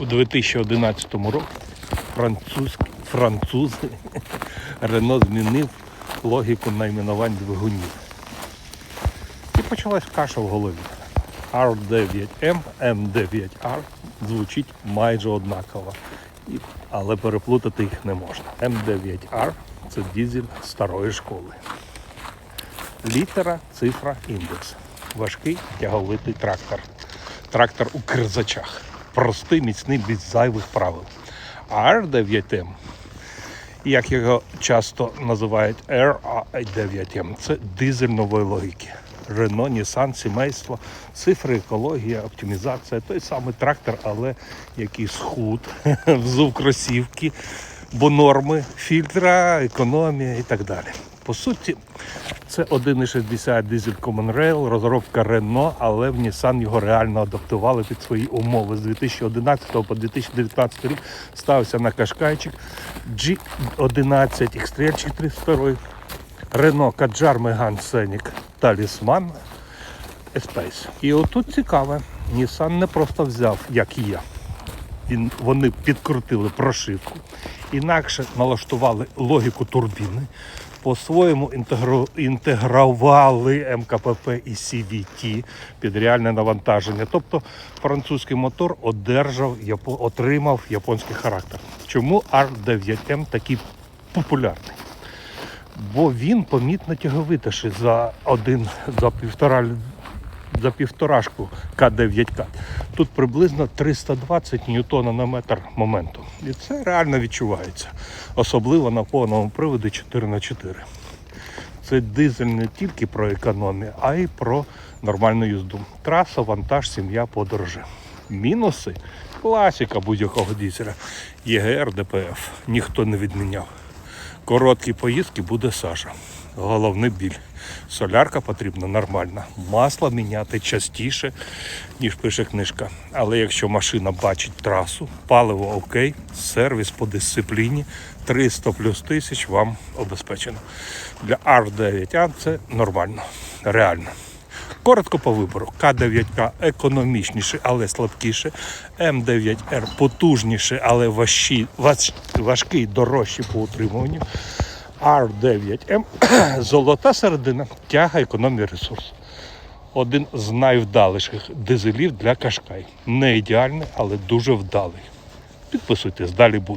У 2011 році француз, французи Рено змінив логіку найменувань двигунів. І почалась каша в голові. R9M, M9R звучить майже однаково, але переплутати їх не можна. M9R це дізель старої школи. Літера, цифра, індекс. Важкий тяговитий трактор. Трактор у кирзачах. Простий, міцний, без зайвих правил. А R9M, як його часто називають RA9M, це дизель нової логіки. Рено, Нісан, сімейство, цифри, екологія, оптимізація. Той самий трактор, але який схуд, взув кросівки, бо норми фільтра, економія і так далі. По суті, це 1,60 дизель Common Rail, розробка Renault, але в Nissan його реально адаптували під свої умови. З 2011 по 2019 рік стався на кашкайчик G11 X-Trail 402, Renault Kadjar Megane Scenic Talisman Espace. І отут цікаве, Nissan не просто взяв, як є. Він, вони підкрутили прошивку, інакше налаштували логіку турбіни, по-своєму інтегрували МКПП і CVT під реальне навантаження. Тобто французький мотор одержав, отримав японський характер. Чому R9M такий популярний? Бо він помітно тяговитіший за один, за півтора за півторашку К9К. Тут приблизно 320 ньютона на метр моменту. І це реально відчувається. Особливо на повному приводі 4х4. Це дизель не тільки про економію, а й про нормальну їзду. Траса, вантаж, сім'я, подорожі. Мінуси класика будь-якого дизеля. ЄГР, ДПФ. Ніхто не відміняв. Короткі поїздки буде Саша. Головний біль. Солярка потрібна нормальна. Масло міняти частіше, ніж пише книжка. Але якщо машина бачить трасу, паливо окей, сервіс по дисципліні, 300 плюс тисяч вам обезпечено. Для R9A це нормально, реально. Коротко по вибору. К9К економічніше, але слабкіше. М9Р потужніше, але важчий, важ, важкий, дорожчий по утримуванню. R9M золота середина, тяга економії ресурсу. Один з найвдаліших дизелів для Кашкай. Не ідеальний, але дуже вдалий. Підписуйтесь, далі буде.